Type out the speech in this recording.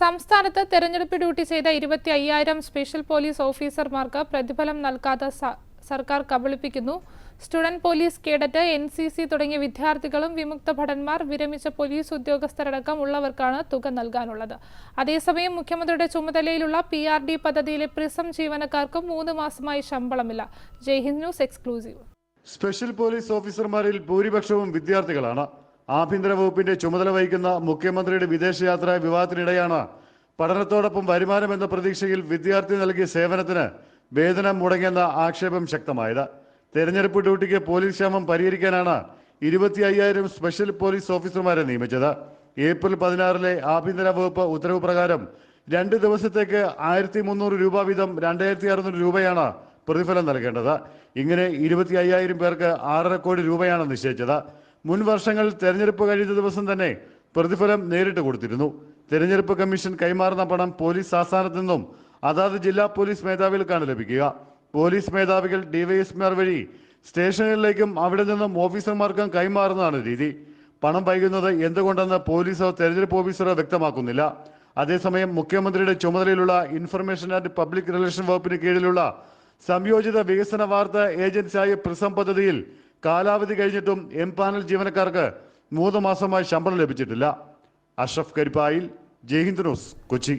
സംസ്ഥാനത്ത് തെരഞ്ഞെടുപ്പ് ഡ്യൂട്ടി ചെയ്ത ഇരുപത്തി അയ്യായിരം സ്പെഷ്യൽ പോലീസ് ഓഫീസർമാർക്ക് പ്രതിഫലം നൽകാതെ സർക്കാർ കബളിപ്പിക്കുന്നു. Student police cadet N C C തുടങ്ങിയ വിദ്യാർത്ഥികളും വിമുക്ത ഭടന്മാർ വിരമിച്ച പോലീസ് ഉദ്യോഗസ്ഥരടക്കം ഉള്ളവർക്കാണ് തുക നൽകാനുള്ളത്. അതേസമയം മുഖ്യമന്ത്രിയുടെ ചുമതലയിലുള്ള പി ആർ ഡി പദ്ധതിയിലെ പ്രിസം ജീവനക്കാർക്കും മൂന്ന് മാസമായി ശമ്പളമില്ല. Jaihind news exclusive. Special police ഓഫീസർമാരിൽ ഭൂരിപക്ഷവും വിദ്യാർത്ഥികളാണ്. ആഭ്യന്തര വകുപ്പിന്റെ ചുമതല വഹിക്കുന്ന മുഖ്യമന്ത്രിയുടെ വിദേശയാത്ര വിവാദത്തിനിടെയാണ് പഠനത്തോടൊപ്പം വരുമാനം എന്ന പ്രതീക്ഷയിൽ വിദ്യാർത്ഥി നൽകിയ സേവനത്തിന് വേതനം മുടങ്ങിയെന്ന ആക്ഷേപം ശക്തമായത്. തെരഞ്ഞെടുപ്പ് ഡ്യൂട്ടിക്ക് പോലീസ് ക്ഷാമം പരിഹരിക്കാനാണ് ഇരുപത്തി അയ്യായിരം സ്പെഷ്യൽ പോലീസ് ഓഫീസർമാരെ നിയമിച്ചത്. ഏപ്രിൽ പതിനാറിലെ ആഭ്യന്തര വകുപ്പ് ഉത്തരവ് പ്രകാരം രണ്ട് ദിവസത്തേക്ക് ആയിരത്തി മുന്നൂറ് രൂപ വീതം രണ്ടായിരത്തി അറുന്നൂറ് രൂപയാണ് പ്രതിഫലം നൽകേണ്ടത്. ഇങ്ങനെ ഇരുപത്തി അയ്യായിരം പേർക്ക് ആറര കോടി രൂപയാണ് നിശ്ചയിച്ചത്. മുൻ വർഷങ്ങൾ തെരഞ്ഞെടുപ്പ് കഴിയുന്ന ദിവസം തന്നെ പ്രതിഫലം നേരിട്ട് കൊടുത്തിരുന്നു. തെരഞ്ഞെടുപ്പ് കമ്മീഷൻ കൈമാറുന്ന പണം പോലീസ് ആസ്ഥാനത്ത് നിന്നും അതാത് ജില്ലാ പോലീസ് മേധാവികൾക്കാണ് ലഭിക്കുക. പോലീസ് മേധാവികൾ ഡിവൈഎസ്പിമാർ വഴി സ്റ്റേഷനുകളിലേക്കും അവിടെ നിന്നും ഓഫീസർമാർക്കും കൈമാറുന്നതാണ് രീതി. പണം വൈകുന്നത് എന്തുകൊണ്ടെന്ന് പോലീസോ തെരഞ്ഞെടുപ്പ് ഓഫീസറോ വ്യക്തമാക്കുന്നില്ല. അതേസമയം മുഖ്യമന്ത്രിയുടെ ചുമതലയിലുള്ള ഇൻഫർമേഷൻ ആൻഡ് പബ്ലിക് റിലേഷൻ വകുപ്പിന് കീഴിലുള്ള സംയോജിത വികസന വാർത്താ ഏജൻസിയായ പ്രിസം പദ്ധതിയിൽ കാലാവധി കഴിഞ്ഞിട്ടും എം പാനൽ ജീവനക്കാർക്ക് മൂന്ന് മാസമായി ശമ്പളം ലഭിച്ചിട്ടില്ല. അഷ്റഫ് കരിപ്പായിൽ ജയ്ഹിന്ദ് ന്യൂസ് കൊച്ചി.